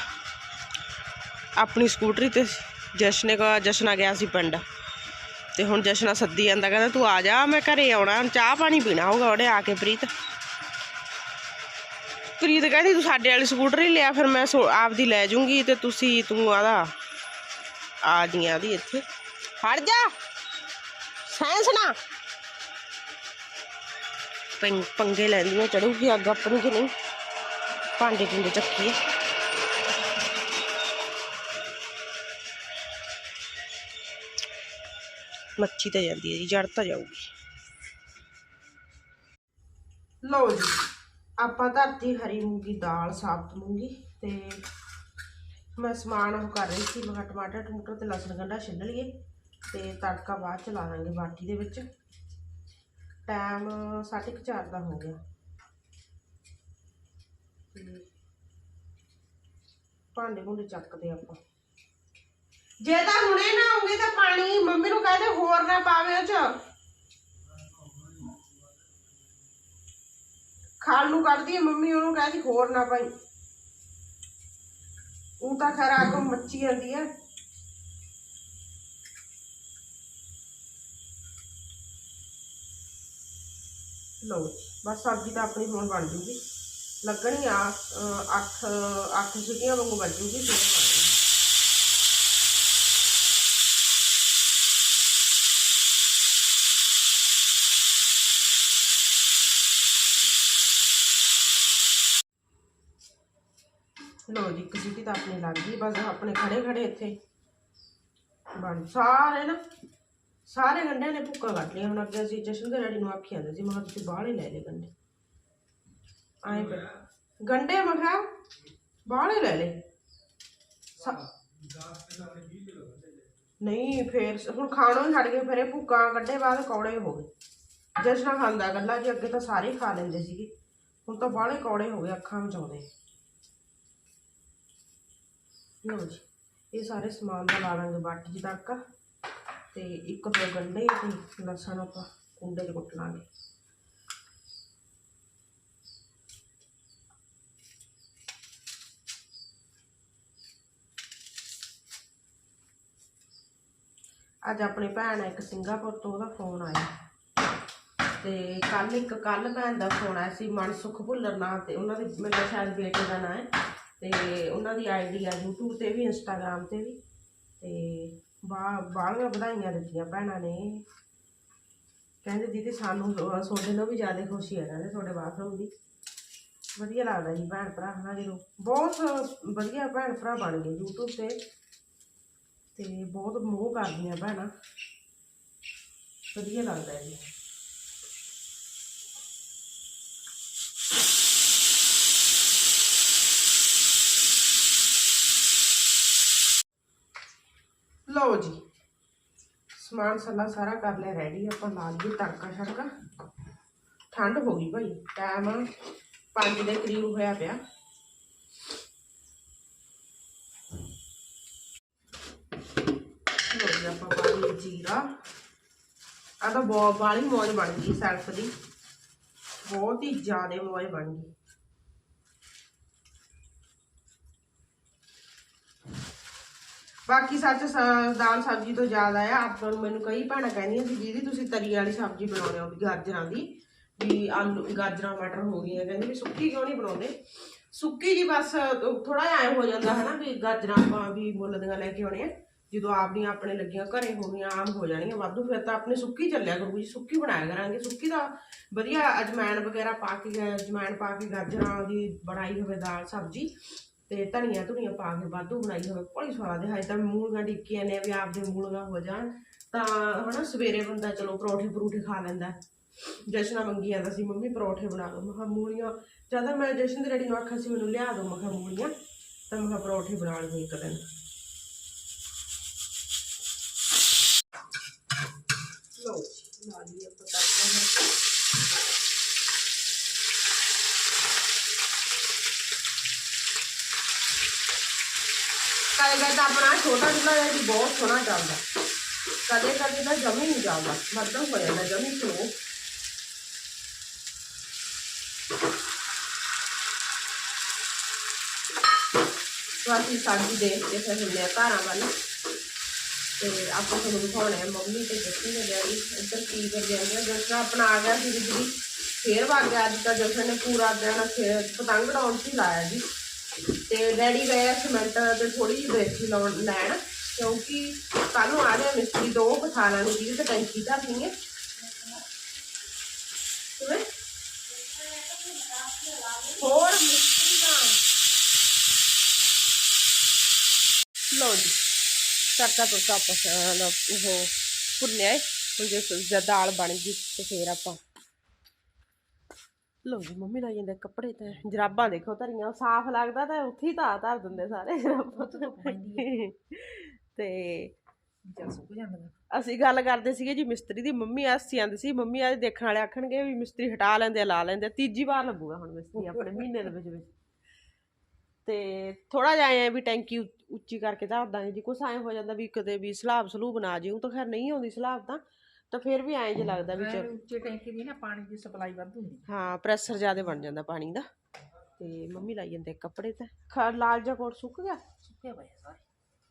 ਆਪਣੀ ਸਕੂਟਰੀ ਤੇ ਜਸ਼ਨ ਕੋ ਜਸ਼ਨਾ ਗਿਆ ਸੀ ਪਿੰਡ। ਤੇ ਹੁਣ ਜਸ਼ਨਾ ਸੱਦੀ ਜਾਂਦਾ, ਕਹਿੰਦਾ ਤੂੰ ਆ ਜਾ, ਮੈਂ ਘਰੇ ਆਉਣਾ, ਚਾਹ ਪਾਣੀ ਪੀਣਾ ਹੋਊਗਾ ਉਹਨੇ ਆ ਕੇ ਪ੍ਰੀਤ। ਪ੍ਰੀਤ ਕਹਿੰਦੀ, ਤੂੰ ਸਾਡੇ ਵਾਲੀ ਸਕੂਟਰ ਹੀ ਲਿਆ, ਫਿਰ ਮੈਂ ਆਪਦੀ ਲੈ ਜੂੰਗੀ ਤੇ ਤੁਸੀਂ, ਤੂੰ ਆਦਾ। ਆ ਜੀ ਆਦੀ ਇੱਥੇ। ਹਟ ਜਾ। ਸਾਇੰਸ ਨਾ ਪੰਗ- ਪੰਗੇ ਲੈਂਦੀਆਂ, ਚੜੂਗੀ ਅੱਗ ਆਪਣੀ ਕਿ ਨਹੀਂ? ਭਾਂਡੇ ਟਿੰਡੇ ਚੱਕੀਏ। ਮੱਛੀ ਤਾਂ ਜਾਂਦੀ ਹੈ ਜੀ, ਜੜ ਤਾਂ ਜਾਊਗੀ। ਲਓ ਜੀ, ਆਪਾਂ ਧਰਤੀ ਹਰੀ ਮੂੰਗੀ ਦਾਲ ਸਾਬਤ ਮੂੰਗੀ ਤੇ ਮੈਂ ਸਮਾਨ ਉਹ ਕਰ ਰਹੀ ਸੀ, ਮੈਂ ਕਿਹਾ ਟਮਾਟਰ, ਟਮੂਟਰ ਤੇ ਲਸਣ ਗੰਢਾ ਛਿੱਲ ਲਈਏ ਤੇ ਤੜਕਾ ਬਾਅਦ ਚ ਲਾ ਦਾਂਗੇ ਬਾਟੀ ਦੇ ਵਿੱਚ। ਟਾਈਮ ਸਾਢੇ ਕੁ ਚਾਰ ਦਾ ਹੋ ਗਿਆ। ਭਾਂਡੇ ਭੁੰਡੇ ਚੱਕਦੇ ਆਪਾਂ। ਜੇ ਤਾਂ ਹੁਣੇ ਨਾ ਆਉਂਗੇ ਤਾਂ ਪਾਣੀ ਮੰਮੀ ਨੂੰ ਕਹਦੇ ਹੋਰ ਨਾ ਪਾਵੇ ਉਹ ਚ। ਖਾਲ ਨੂੰ ਕੱਢਦੀ ਹੈ ਮੰਮੀ, ਉਹਨੂੰ ਕਹਿੰਦੀ ਹੋਰ ਨਾ ਭਾਈ ਉਹ ਤਾਂ ਖੈਰ ਅੱਗ ਮੱਚੀ ਜਾਂਦੀ ਹੈ ਲਓ ਬਸ ਸਬਜ਼ੀ ਤਾਂ ਆਪਣੀ ਹੁਣ ਬਣ ਜੂਗੀ। ਲੱਗਣੀ ਆ 8 8 ਸੀਟੀਆਂ ਵਾਂਗੂ ਬਣ ਜੂਗੀ। ਫਿਰ ਬਣ ਜੂਗੀ ਲੋ ਜੀ, ਇੱਕ ਸੀਟੀ ਤਾਂ ਆਪਣੀ ਲੱਗ ਗਈ, ਬਸ ਆਪਣੇ ਖੜੇ ਖੜੇ ਇੱਥੇ। ਬਣ ਸਾਰੇ ਨਾ, ਸਾਰੇ ਗੰਢਿਆਂ ਨੇ ਭੁੱਕਾ ਕੱਟ ਲਿਆ ਹੁਣ ਅੱਗੇ ਅਸੀਂ ਜਸ਼ਨ ਦੇ ਡੈਡੀ ਨੂੰ ਆਖੀ ਜਾਂਦੇ ਸੀ, ਮੈਂ ਕਿਹਾ ਤੁਸੀਂ ਬਾਹਲੇ ਲੈ ਲੈ ਗੰਢੇ। ਆਏ ਪਏ ਗੰਢੇ ਮੈਂ ਕਿਹਾ, ਬਾਹਲੇ ਲੈ ਲੈ ਨਹੀਂ, ਫੇਰ ਹੁਣ ਖਾਣੋਂ ਹੀ ਛੱਡ ਗਏ, ਫਿਰ ਇਹ ਭੁੱਕਾ ਕੱਢੇ ਬਾਅਦ ਕੌੜੇ ਹੋ ਗਏ। ਜਸ਼ਨ ਖਾਂਦਾ ਗੱਲਾਂ ਜੀ, ਅੱਗੇ ਤਾਂ ਸਾਰੇ ਖਾ ਲੈਂਦੇ ਸੀਗੇ। ਹੁਣ ਤਾਂ ਬਾਹਲੇ ਕੌੜੇ ਹੋ ਗਏ, ਅੱਖਾਂ ਵਿੱਚ ਆਉਂਦੇ ਲਓ ਜੀ, ਇਹ ਸਾਰੇ ਸਮਾਨ ਦਾ ਲਾ ਲਾਂਗੇ ਬੱਟ ਜੀ ਤੱਕ ਤੇ ਇੱਕ ਦੋ ਗੰਢੇ ਤੇ ਲਸਣ ਆਪਾਂ ਕੁੰਡੇ 'ਚ ਕੁੱਟ ਲਾਂਗੇ। ਅੱਜ ਆਪਣੀ ਭੈਣ ਇੱਕ ਸਿੰਗਾਪੁਰ ਤੋਂ ਉਹਦਾ ਫੋਨ ਆਇਆ। ਤੇ ਕੱਲ ਇੱਕ ਕੱਲ ਭੈਣ ਦਾ ਫੋਨ ਆਇਆ ਸੀ, ਮਨਸੁਖ ਭੁੱਲਰ ਨਾਂ ਤੇ, ਉਹਨਾਂ ਦੀ ਮੇਰੇ ਸ਼ਾਇਦ ਬੇਟੇ ਦਾ ਨਾਂ ਹੈ। ਤੇ ਉਹਨਾਂ ਦੀ ਆਈਡੀ ਆ YouTube ਤੇ ਵੀ, Instagram ਤੇ ਵੀ। ਤੇ ਬਾ, ਬਾਹਲੀਆਂ ਵਧਾਈਆਂ ਦਿੱਤੀਆਂ ਭੈਣਾਂ ਨੇ। ਕਹਿੰਦੇ ਦੀਦੀ ਸਾਨੂੰ ਤੁਹਾਡੇ ਨਾਲ ਵੀ ਜ਼ਿਆਦਾ ਖੁਸ਼ੀ ਹੈ ਕਹਿੰਦੇ ਤੁਹਾਡੇ ਬਾਥਰੂਮ ਦੀ। ਵਧੀਆ ਲੱਗਦਾ ਜੀ ਭੈਣ ਭਰਾ, ਹਨਾ ਜਦੋਂ। ਬਹੁਤ ਵਧੀਆ ਭੈਣ ਭਰਾ ਬਣ ਗਏ YouTube ਤੇ। ਤੇ ਬਹੁਤ ਮੋਹ ਕਰਦੀਆਂ ਭੈਣਾਂ। ਵਧੀਆ ਲੱਗਦਾ ਜੀ। ਲਓ ਜੀ। ਸਮਾਨ ਸੱਲਾ ਸਾਰਾ ਕਰ ਲਿਆ ਰੈਡੀ ਆਪਾਂ ਲਾ ਲਈਏ ਤੜਕਾ ਛੜਕਾ ਠੰਡ ਹੋ ਗਈ ਭਾਈ। ਟਾਈਮ 5 ਦੇ ਕਰੀਬ ਹੋਇਆ ਪਿਆ। ਲਓ ਜੀ, ਆਪਾਂ ਪਾ ਲਈਏ ਜੀਰਾ। ਆ ਤਾਂ ਬਹੁਤ ਬਾਲੀ ਮੌਜ ਬਣ ਗਈ ਸੈਲਫ ਦੀ। ਬਹੁਤ ਹੀ ਜ਼ਿਆਦਾ ਮੌਜ ਬਣ ਗਈ। ਬਾਕੀ ਸੱਚ ਸ- ਦਾਲ ਸਬਜ਼ੀ ਤੋਂ ਜ਼ਿਆਦਾ ਆ। ਆਪਾਂ ਨੂੰ ਮੈਨੂੰ ਕਈ ਭੈਣਾਂ ਕਹਿੰਦੀਆਂ ਸੀ, ਦੀਦੀ, ਤੁਸੀਂ ਤਰੀ ਵਾਲੀ ਸਬਜ਼ੀ ਬਣਾਉਂਦੇ ਹੋ ਵੀ ਗਾਜਰਾਂ ਦੀ, ਵੀ ਆਲੂ, ਗਾਜਰਾਂ, ਮਟਰ ਹੋ ਗਈਆਂ। ਕਹਿੰਦੇ, ਵੀ ਸੁੱਕੀ ਕਿਉਂ ਨਹੀਂ ਬਣਾਉਂਦੇ? ਸੁੱਕੀ ਜੀ ਬਸ ਥੋੜਾ ਜਿਹਾ ਐਂ ਹੋ ਜਾਂਦਾ ਹੈ ਨਾ ਵੀ ਗਾਜਰਾਂ ਆਪਾਂ ਵੀ ਮੁੱਲ ਦੀਆਂ ਲੈ ਕੇ ਆਉਣੇ ਆ। ਜਦੋਂ ਆਪਦੀਆਂ ਆਪਣੇ ਲੱਗੀਆਂ ਘਰੇ ਹੋਣੀਆਂ ਆਮ ਹੋ ਜਾਣੀਆਂ ਵਾਧੂ, ਫਿਰ ਤਾਂ ਆਪਣੇ ਸੁੱਕੀ ਚੱਲਿਆ ਕਰੂ ਜੀ। ਸੁੱਕੀ ਬਣਾਇਆ ਕਰਾਂਗੇ। ਸੁੱਕੀ ਦਾ ਵਧੀਆ ਅਜਮੈਨ ਵਗੈਰਾ ਪਾ ਕੇ ਅਜਮੈਨ ਪਾ ਕੇ ਗਾਜਰਾਂ ਦੀ ਬਣਾਈ ਹੋਵੇ ਦਾਲ, ਸਬਜ਼ੀ। ਤੇ ਧਨੀਆ ਧੁਨੀਆ ਪਾ ਕੇ ਵਾਧੂ ਬਣਾਈ ਹੋਵੇ, ਬੜੀ ਸਵਾਦ ਹੈ, ਹਜੇ ਤਾਂ ਮੂਲੀਆਂ ਟਿੱਕੀਆਂ ਨੇ, ਵੀ ਆਪਦੇ ਮੂਲੀਆਂ ਹੋ ਜਾਣ, ਤਾਂ ਹਨਾ ਸਵੇਰੇ ਬੰਦਾ ਚਲੋ ਪਰੌਠੇ ਪਰੂਠੇ ਖਾ ਲੈਂਦਾ ਜਸ਼ਨਾ ਮੰਗੀ ਜਾਂਦਾ ਸੀ ਮੰਮੀ ਪਰੌਠੇ ਬਣਾ ਲਓ। ਮੈਂ ਕਿਹਾ ਮੂਲੀਆਂ ਜਦੋਂ ਮੈਂ ਜਸ਼ਨ ਦੇ ਡੈਡੀ ਨੂੰ ਆਖਿਆ ਸੀ, ਮੈਨੂੰ ਲਿਆ ਦਿਓ ਮੈਂ ਕਿਹਾ ਮੂਲੀਆਂ, ਤਾਂ ਮੈਂ ਕਿਹਾ ਪਰੌਠੇ ਬਣਾ ਲਓ ਇੱਕ ਦਿਨ। ਲਓ ਲਾ ਲਈ ਆਪਾਂ ਤੜਕਾ ਫਿਰ। ਕਦੇ ਕਦੇ ਤਾਂ ਆਪਣਾ ਛੋਟਾ ਚੁੱਲ੍ਹਾ ਜਿਹਾ ਵੀ ਬਹੁਤ ਸੋਹਣਾ ਚੱਲਦਾ ਕਦੇ ਕਦੇ ਤਾਂ ਜਮੀ ਨਹੀਂ ਚੱਲਦਾ ਮੱਧਮ ਹੋ ਜਾਂਦਾ ਜਮੀ ਸਲੋ ਵਾਸੀ ਸਬਜ਼ੀ ਦੇਖ ਕੇ ਫਿਰ ਹੁੰਦੇ ਆ ਘਰਾਂ ਵੱਲ ਤੇ ਆਪਾਂ ਤੁਹਾਨੂੰ ਦਿਖਾਉਣਾ ਹੈ ਮੰਮੀ ਤੇ ਜੱਸੀ ਨੇ ਡੈਡੀ ਇੱਧਰ ਕੀ ਕਰ ਜਾਂਦੇ ਆ ਜਸਨਾ ਆਪਣਾ ਆ ਗਿਆ ਸੀ ਜੀ ਫੇਰ ਵਗ ਗਿਆ ਅੱਜ ਤਾਂ ਜਸਨ ਨੇ ਪੂਰਾ ਦਿਨ ਫੇਰ ਪਤੰਗ ਉਡਾਉਣ 'ਚ ਹੀ ਲਾਇਆ ਜੀ ਤੇ ਡੈਡੀ ਗਏ ਆ ਸੀਮੈਂਟ ਤੇ ਥੋੜੀ ਜਿਹੀ ਬਰੇਤੀ ਲਾਉਣ ਲੈਣ, ਕਿਉਂਕਿ ਕੱਲ ਨੂੰ ਆ ਰਿਹਾ ਮਿਸਤਰੀ ਦੋ ਪਥਾਲਾਂ ਨੂੰ ਜਿਹਦੇ ਤੇ ਟੈਂਕੀ ਧਰਨੀ ਹੈ ਕਿਵੇਂ? ਹੋਰ ਮਿਸਤਰੀ ਤਾਂ। ਲੋ ਜੀ ਤੜਕਾ ਤੋਂ ਆਪਸ ਉਹ ਭੁੰਨਿਆ ਹੈ ਹੁਣ ਜੇ ਜਦ ਦਾਲ ਬਣ ਗਈ ਤੇ ਫੇਰ ਆਪਾਂ ਲੋ ਜੀ ਮੰਮੀ ਲਾਈ ਜਾਂਦੇ ਕੱਪੜੇ ਤੇ ਜਰਾਬਾਂ ਦੇਖੋ ਧਰੀਆਂ ਸਾਫ਼ ਲੱਗਦਾ ਤਾਂ ਉੱਥੇ ਹੀ ਧਾ ਧਰ ਦਿੰਦੇ ਸਾਰੇ ਜਰਾਬਾਂ ਤੇ ਅਸੀਂ ਗੱਲ ਕਰਦੇ ਸੀਗੇ ਜੀ ਮਿਸਤਰੀ ਦੀ ਮੰਮੀ ਆਸੀ ਆਂਦੀ ਸੀ ਮੰਮੀ ਅੱਜ ਦੇਖਣ ਵਾਲੇ ਆਖਣਗੇ ਵੀ ਮਿਸਤਰੀ ਹਟਾ ਲੈਂਦੇ ਆ, ਲਾ ਲੈਂਦੇ ਆ। ਤੀਜੀ ਵਾਰ ਲੱਗੂਗਾ ਹੁਣ ਮਿਸਤਰੀ ਆਪਣੇ ਮਹੀਨੇ ਦੇ ਵਿੱਚ ਵਿੱਚ। ਤੇ ਥੋੜਾ ਜਿਹਾ ਐ ਵੀ ਟੈਂਕੀ ਉੱਚੀ ਕਰਕੇ ਧਰ ਦਾਂਗੇ ਜੀ ਕੁਛ ਐ ਹੋ ਜਾਂਦਾ ਵੀ ਕਦੇ ਵੀ ਸਲਾਬ ਸਲੂਬ ਬਣਾ ਜਿਉ ਤਾਂ ਖੈਰ ਨਹੀਂ ਆਉਂਦੀ ਸਲਾਬ ਤਾਂ। ਤਾਂ ਫਿਰ ਵੀ ਐਂ ਜੇ ਲੱਗਦਾ ਵੀ ਉੱਚੇ ਟੈਂਕੀ ਦੀ ਨਾ ਪਾਣੀ ਦੀ ਸਪਲਾਈ ਵੱਧ ਹੁੰਦੀ। ਹਾਂ ਪ੍ਰੈਸ਼ਰ ਜ਼ਿਆਦਾ ਬਣ ਜਾਂਦਾ ਪਾਣੀ ਦਾ। ਤੇ ਮੰਮੀ ਲਾਈ ਜਾਂਦੇ ਕੱਪੜੇ ਤੇ। ਖ ਲਾਲ ਜਿਹਾ ਕੋਟ ਸੁੱਕ ਗਿਆ? ਸੁੱਕੇ ਪਏ ਆ ਸਾਰੇ।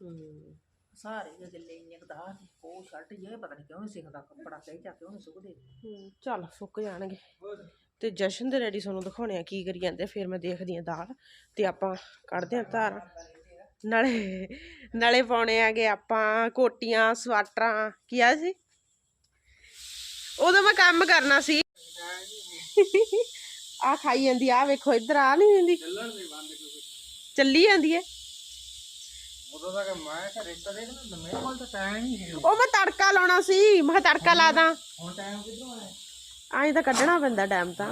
ਹੂੰ। ਸਾਰੇ ਜਿਹੇ ਗਿੱਲੇ ਇੰਨੇ ਕਦਾ ਉਹ ਸ਼ਰਟ ਜੇ ਪਤਾ ਨਹੀਂ ਕਿਉਂ ਨਹੀਂ ਸਿੱਖਦਾ ਕੱਪੜਾ ਕਹੀ ਜਾ ਕੇ ਉਹਨੂੰ ਸੁੱਕਦੇ ਹੂੰ, ਚੱਲ ਸੁੱਕ ਜਾਣਗੇ। ਤੇ ਜਸ਼ਨ ਦੇ ਰੈਡੀ ਤੁਹਾਨੂੰ ਦਿਖਾਉਣੇ ਆ ਕੀ ਕਰੀ ਜਾਂਦੇ ਆ, ਫਿਰ ਮੈਂ ਦੇਖਦੀ ਆ ਦਾਲ। ਤੇ ਆਪਾਂ ਕੱਢਦੇ ਆ ਧਾਰ। ਨਾਲੇ ਨਾਲੇ ਪਾਉਣੇ ਆਗੇ ਆਪਾਂ ਕੋਟੀਆਂ ਸਵਾਟਰਾਂ ਕੀ ਆ ਸੀ ਉਦੋਂ ਮੈਂ ਕੰਮ ਕਰਨਾ ਸੀ। ਆ ਖਾਈ ਜਾਂਦੀ ਆ ਵੇਖੋ ਇੱਧਰ ਆ ਨਹੀਂ ਜਾਂਦੀ। ਚੱਲੀ ਜਾਂਦੀ ਹੈ ਉਦੋਂ ਤੱਕ ਮੈਂ ਕਿ ਰਿਸ਼ਤਾ ਦੇ ਦੇਣਾ ਮੇਰੇ ਕੋਲ ਤਾਂ ਟਾਈਮ ਹੀ ਨਹੀਂ ਉਹ ਮੈਂ ਤੜਕਾ ਲਾਉਣਾ ਸੀ ਮੈਂ ਤੜਕਾ ਲਾ ਦਾਂ। ਹੁਣ ਟਾਈਮ ਕਿੱਧਰੋਂ ਆਇਆ? ਐਂ ਤਾਂ ਕੱਢਣਾ ਪੈਂਦਾ ਟਾਈਮ ਤਾਂ।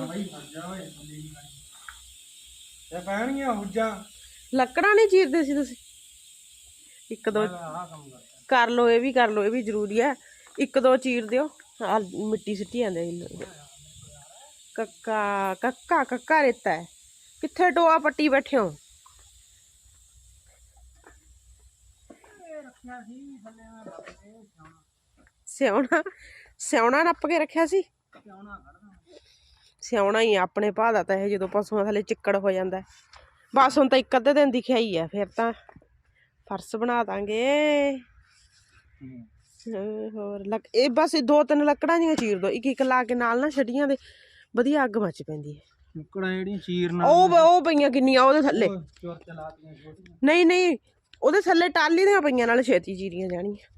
ਪੈਣਗੀਆਂ ਹੁੱਜਾਂ ਲੱਕੜਾਂ ਨਹੀਂ ਚੀਰਦੇ ਸੀ ਤੁਸੀਂ। ਇੱਕ ਦੋ ਕਰ ਲੋ ਇਹ ਵੀ ਕਰ ਲੋ ਇਹ ਵੀ ਜ਼ਰੂਰੀ ਹੈ ਇੱਕ ਦੋ ਚੀਰ ਦਿਓ। ਆ ਮਿੱਟੀ ਸਿੱਟੀ ਜਾਂਦੇ ਕੱਕਾ ਕੱਕਾ ਕੱਕਾ ਰੇਤਾ ਹੈ। ਕਿੱਥੇ ਟੋਆ ਪੱਟੀ ਬੈਠੇ ਹੋ? ਸਿਆਉਣਾ ਸਿਆਉਣਾ ਨੱਪ ਕੇ ਰੱਖਿਆ ਸੀ? ਸਿਆਉਣਾ ਹੀ ਆਪਣੇ ਭਾਅ ਦਾ ਤਾਂ ਇਹ ਜਦੋਂ ਪਸ਼ੂਆਂ ਥੱਲੇ ਚਿੱਕੜ ਹੋ ਜਾਂਦਾ ਬਸ ਹੁਣ ਤਾਂ ਇੱਕ ਅੱਧੇ ਦਿਨ ਦਿਖਿਆ ਹੀ ਹੈ, ਫਿਰ ਤਾਂ ਫਰਸ਼ ਬਣਾ ਦਾਂਗੇ। ਹੋਰ ਲੱਕ ਇਹ ਬਸ ਇਹ ਦੋ ਤਿੰਨ ਲੱਕੜਾਂ ਦੀਆਂ ਚੀਰ ਦੋ। ਇੱਕ ਇੱਕ ਲਾ ਕੇ ਨਾਲ ਨਾ ਛੱਡੀਆਂ ਦੇ ਵਧੀਆ ਅੱਗ ਮੱਚ ਪੈਂਦੀ ਹੈ। ਮੁੱਕੜਾਂ ਜਿਹੜੀਆਂ ਚੀਰਨਾ ਉਹ ਉਹ ਪਈਆਂ ਕਿੰਨੀਆਂ ਉਹਦੇ ਥੱਲੇ। ਚੋਰ ਚਲਾਤੀਆਂ ਛੋਟੀਆਂ। ਨਹੀਂ ਨਹੀਂ ਉਹਦੇ ਥੱਲੇ ਟਾਲੀ ਦੀਆਂ ਪਈਆਂ ਨਾਲ ਛੇਤੀ ਚੀਰੀਆਂ ਜਾਣੀਆਂ।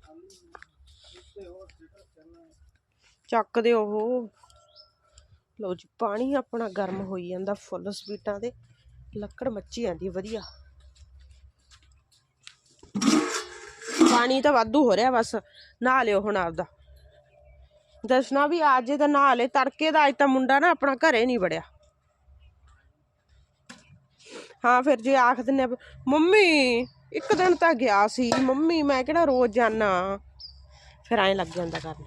ਚੱਕ ਦੇ ਉਹ। ਲਓ ਜੀ ਪਾਣੀ ਆਪਣਾ ਗਰਮ ਹੋਈ ਜਾਂਦਾ ਫੁੱਲ ਸਪੀਟਾਂ ਤੇ। ਲੱਕੜ ਮੱਚੀ ਜਾਂਦੀ ਵਧੀਆ। ਪਾਣੀ ਤਾਂ ਵਾਧੂ ਹੋ ਰਿਹਾ ਬਸ ਨਹਾ ਲਿਓ ਹੁਣ ਆਪਦਾ। ਦਸਣਾ ਵੀ ਅੱਜ ਤਾਂ ਨਹਾ ਲੈ ਤੜਕੇ ਦਾ ਅੱਜ ਤਾਂ ਮੁੰਡਾ ਨਾ ਆਪਣਾ ਘਰੇ ਨਹੀਂ ਵੜਿਆ। ਹਾਂ ਫਿਰ ਜੇ ਆਖ ਦਿੰਨੇ ਮੰਮੀ ਇੱਕ ਦਿਨ ਤਾਂ ਗਿਆ ਸੀ ਮੰਮੀ ਮੈਂ ਕਿਹੜਾ ਰੋਜ਼ ਜਾਣਾ ਫਿਰ ਐਂ ਲੱਗ ਜਾਂਦਾ ਕਰਨ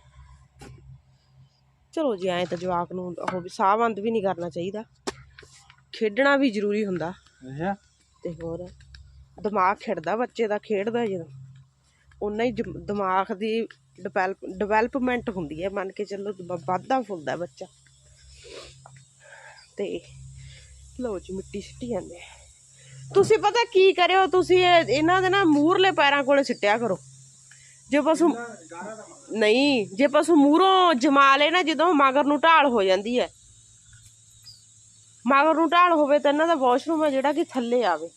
ਚਲੋ ਜੀ ਐਂ ਤਾਂ ਜਵਾਕ ਨੂੰ ਉਹ ਵੀ ਸਾਹਵੰਦ ਵੀ ਨਹੀਂ ਕਰਨਾ ਚਾਹੀਦਾ। ਖੇਡਣਾ ਵੀ ਜ਼ਰੂਰੀ ਹੁੰਦਾ। ਅੱਛਾ। ਤੇ ਹੋਰ ਦਿਮਾਗ ਖੇਡਦਾ ਬੱਚੇ ਦਾ ਖੇਡਦਾ ਜਦੋਂ। ਉਨਾ ਹੀ ਜਮ- ਦਿਮਾਗ ਦੀ ਡਿਵੈਲਪ ਡਿਵੈਲਪਮੈਂਟ ਹੁੰਦੀ ਹੈ। ਮੰਨ ਕੇ ਚੱਲੋ ਵ- ਵੱਧਦਾ ਫੁੱਲਦਾ ਬੱਚਾ। ਤੇ ਲਓ ਜੀ ਮਿੱਟੀ ਸਿੱਟੀ ਜਾਂਦੇ। ਤੁਸੀਂ ਪਤਾ ਕੀ ਕਰਿਓ? ਤੁਸੀਂ ਇਹ- ਇਹਨਾਂ ਦੇ ਨਾ ਮੂਰਲੇ ਪੈਰਾਂ ਕੋਲੇ ਸਿੱਟਿਆ ਕਰੋ। ਜੇ ਪਸ਼ੂ ਨਹੀਂ ਜੇ ਪਸ਼ੂ ਮੂਹਰੋਂ ਜਮਾ ਲੇ ਨਾ ਜਦੋਂ ਮਗਰ ਨੂੰ ਢਾਲ ਹੋ ਜਾਂਦੀ ਹੈ। ਮਗਰ ਨੂੰ ਢਾਲ ਹੋਵੇ ਤਾਂ ਇਹਨਾਂ ਦਾ ਵਾਸ਼ਰੂਮ ਹੈ ਜਿਹੜਾ ਕਿ ਥੱਲੇ ਆਵੇ।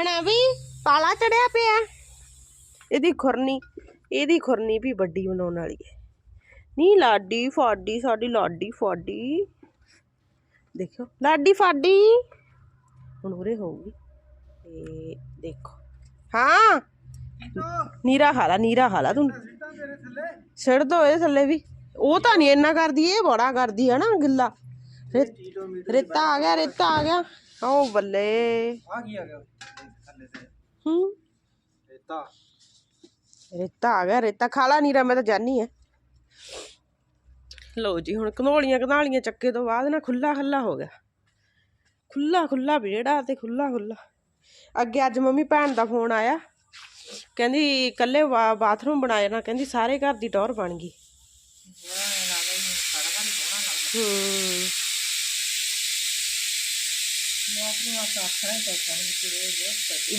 ਹਣਾ ਵੀ ਪਾਲਾ ਚੜਿਆ ਪਿਆ। ਇਹਦੀ ਖੁਰਨੀ ਇਹਦੀ ਖੁਰਨੀ ਵੀ ਵੱਡੀ ਬਣਾਉਣ ਵਾਲੀ ਹੈ। ਨੀ ਲਾਡੀ ਫਾਡੀ ਸਾਡੀ ਲਾਡੀ ਫਾਡੀ। ਦੇਖੋ ਲਾਡੀ ਫਾਡੀ। ਹੁਣ ਉਰੇ ਹੋਊਗੀ। ਤੇ ਦੇਖੋ। ਹਾਂ। ਨੀਰਾ ਖਾਲਾ ਨੀਰਾ ਖਾਲਾ ਤੂੰ ਸਿਰ ਦੋ ਇਹਦੇ ਥੱਲੇ ਵੀ। ਉਹ ਤਾਂ ਨਹੀਂ ਇੰਨਾ ਕਰਦੀ ਇਹ ਬੜਾ ਕਰਦੀ ਹੈ ਨਾ ਗਿੱਲਾ। ਰੇਤਾ ਆ ਗਿਆ ਰੇਤਾ ਆ ਗਿਆ। ਓ ਬੱਲੇ। ਆ ਕੀ ਆ ਗਿਆ? ਥੱਲੇ ਤੇ ਹੂੰ। ਰੇਤਾ। ਰੇਤਾ ਆ ਗਿਆ ਰੇਤਾ ਖਾਲਾ ਨੀਰਾ ਮੈਂ ਤਾਂ ਜਾਨੀ ਐ ਲਓ ਜੀ ਹੁਣ ਕਨੋਲੀਆਂ ਕਨਾਲੀਆਂ ਚੱਕੇ ਤੋਂ ਬਾਅਦ ਨਾ ਖੁੱਲਾ ਖੁੱਲਾ ਹੋ ਗਿਆ। ਖੁੱਲਾ ਖੁੱਲਾ ਵਿਹੜਾ ਤੇ ਖੁੱਲਾ ਖੁੱਲਾ ਅੱਗੇ ਅੱਜ ਮੰਮੀ ਭੈਣ ਦਾ ਫੋਨ ਆਇਆ। ਕਹਿੰਦੀ ਇਕੱਲੇ ਬਾਥਰੂਮ ਬਣਾਇਆ ਨਾ ਕਹਿੰਦੀ ਸਾਰੇ ਘਰ ਦੀ ਟੌਰ ਬਣ ਗਈ। ਹੂੰ।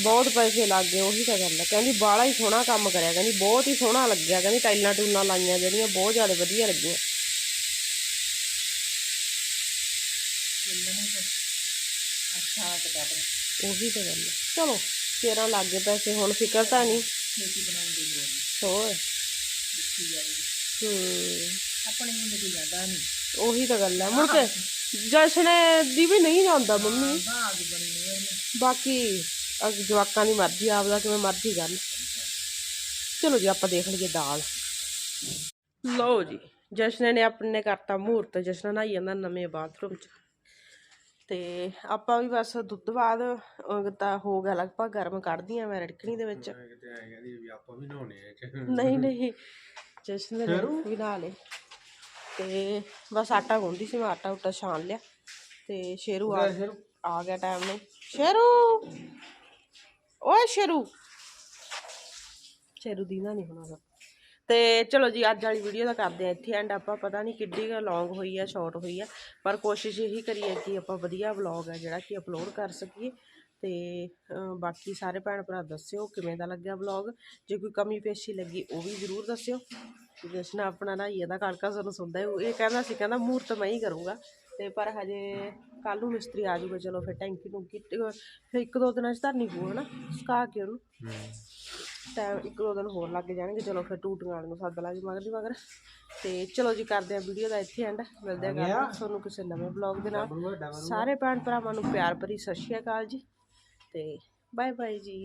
ਬਹੁਤ ਪੈਸੇ ਲੱਗ ਗਏ ਉਹੀ ਤਾਂ ਗੱਲ ਹੈ ਕਹਿੰਦੀ ਬਾਹਲਾ ਹੀ ਸੋਹਣਾ ਕੰਮ ਕਰਿਆ ਕਹਿੰਦੀ ਬਹੁਤ ਹੀ ਸੋਹਣਾ ਲੱਗਿਆ ਕਹਿੰਦੀ ਟਾਈਲਾਂ ਟੂਲਾਂ ਲਾਈਆਂ ਜਿਹੜੀਆਂ ਬਹੁਤ ਜ਼ਿਆਦਾ ਵਧੀਆ ਲੱਗੀਆਂ। ਉਹੀ ਤਾਂ ਗੱਲ ਹੈ ਚਲੋ ਤੇਰਾ ਲੱਗ ਗਏ ਪੈਸੇ ਹੁਣ ਫਿਕਰ ਤਾਂ ਨਹੀਂ। ਹੋਰ? ਹੂੰ। ਆਪਣੀ ਜ਼ਿੰਦਗੀ ਜਾਂਦਾ ਨਹੀਂ। ਉਹੀ ਤਾਂ ਗੱਲ ਹੈ ਮੁੜ ਕੇ ਜਸ਼ਨੇ ਦੀ ਵੀ ਨਹੀਂ ਜਾਂਦਾ ਮੰਮੀ। ਬਾਕੀ ਅਗ ਜਵਾਕਾਂ ਦੀ ਮਰਜ਼ੀ ਆਪਦਾ ਕਿਵੇਂ ਮਰਜ਼ੀ ਗੱਲ ਚਲੋ ਜੀ ਆਪਾਂ ਦੇਖ ਲਈਏ ਦਾਲ। ਲਓ ਜੀ ਜਸ਼ਨ ਨੇ ਆਪਣੇ ਕਰਤਾ ਮੂਹਰਤ ਜਸ਼ਨ ਨਹਾਈ ਜਾਂਦਾ ਨਵੇਂ ਬਾਥਰੂਮ 'ਚ। ਤੇ ਆਪਾਂ ਵੀ ਬਸ ਦੁੱਧ ਬਾਅਦ ਤਾਂ ਹੋ ਗਿਆ ਲਗਭਗ ਗਰਮ ਕੱਢਦੀਆਂ ਮੈਂ ਰੜਕਣੀ ਦੇ ਵਿੱਚ। ਆ ਨਹੀਂ ਨਹੀਂ। ਜਸ਼ਨ ਨੇ ਵੀ ਨਹਾ ਤੇ ਬਸ ਆਟਾ ਗੁੰਦੀ ਸੀ ਮੈਂ ਆਟਾ ਉਟਾ ਛਾਣ ਲਿਆ ਤੇ ਸ਼ੇਰੂ ਆ ਆ ਗਿਆ ਟਾਈਮ ਨੂੰ। ਸ਼ੇਰੂ! ਓਏ ਸ਼ੇਰੂ! ਸ਼ੇਰੂ ਦੀਨਾ ਨਹੀਂ ਹੋਣਾ। ਤੇ ਚਲੋ ਜੀ ਅੱਜ ਵਾਲੀ ਵੀਡੀਓ ਦਾ ਕਰਦੇ ਆ ਇੱਥੇ ਐਂਡ ਆਪਾਂ ਪਤਾ ਨਹੀਂ ਕਿੱਡੀ ਕੁ ਲੌਂਗ ਹੋਈ ਆ ਸ਼ਾਰਟ ਹੋਈ ਆ ਪਰ ਕੋਸ਼ਿਸ਼ ਇਹੀ ਕਰੀਏ ਕਿ ਆਪਾਂ ਵਧੀਆ ਵਲੌਗ ਹੈ ਜਿਹੜਾ ਕਿ ਅਪਲੋਡ ਕਰ ਸਕੀਏ। ਤੇ ਬਾਕੀ ਸਾਰੇ ਭੈਣ ਭਰਾ ਦੱਸਿਓ ਕਿਵੇਂ ਦਾ ਲੱਗਿਆ ਵਲੌਗ ਜੇ ਕੋਈ ਕਮੀ ਪੇਸ਼ੀ ਲੱਗੀ ਉਹ ਵੀ ਜ਼ਰੂਰ ਦੱਸਿਓ। ਜਸ਼ਨ ਆਪਣਾ ਨਾ ਇਹਦਾ ਕਾਲਕਾ ਸਾਨੂੰ ਸੁਣਦਾ ਇਹ ਕਹਿੰਦਾ ਸੀ ਕਹਿੰਦਾ ਮੂਰਤ ਮੈਂ ਹੀ ਕਰੂੰਗਾ। ਤੇ ਪਰ ਹਜੇ ਕੱਲ ਨੂੰ ਮਿਸਤਰੀ ਆ ਜਾਊਗਾ। ਚਲੋ ਫਿਰ ਟੈਂਕੀ ਨੂੰ ਫਿਰ ਇੱਕ ਦੋ ਦਿਨਾਂ 'ਚ ਧਰਨੀ ਪਊ ਹਨਾ? ਸੁਕਾ ਕੇ ਉਹਨੂੰ। ਟਾਈਮ ਇੱਕ ਦੋ ਦਿਨ ਹੋਰ ਲੱਗ ਜਾਣਗੇ। ਚਲੋ ਫਿਰ ਟੂਟੀਆਂ ਵਾਲੇ ਨੂੰ ਸੱਦ ਲਾਂਗੇ ਮਗਰ ਦੀ ਮਗਰ। ਤੇ ਚਲੋ ਜੀ ਕਰਦੇ ਆ ਵੀਡੀਓ ਦਾ ਇੱਥੇ ਐਂਡ ਮਿਲਦੇ ਆ ਕੱਲ੍ਹ ਨੂੰ ਤੁਹਾਨੂੰ ਕਿਸੇ ਨਵੇਂ ਬਲੌਗ ਦੇ ਨਾਲ। ਸਾਰੇ ਭੈਣ ਭਰਾਵਾਂ ਨੂੰ ਪਿਆਰ ਭਰੀ ਸਤਿ ਸ਼੍ਰੀ ਅਕਾਲ ਜੀ। ਤੇ ਬਾਏ ਬਾਏ ਜੀ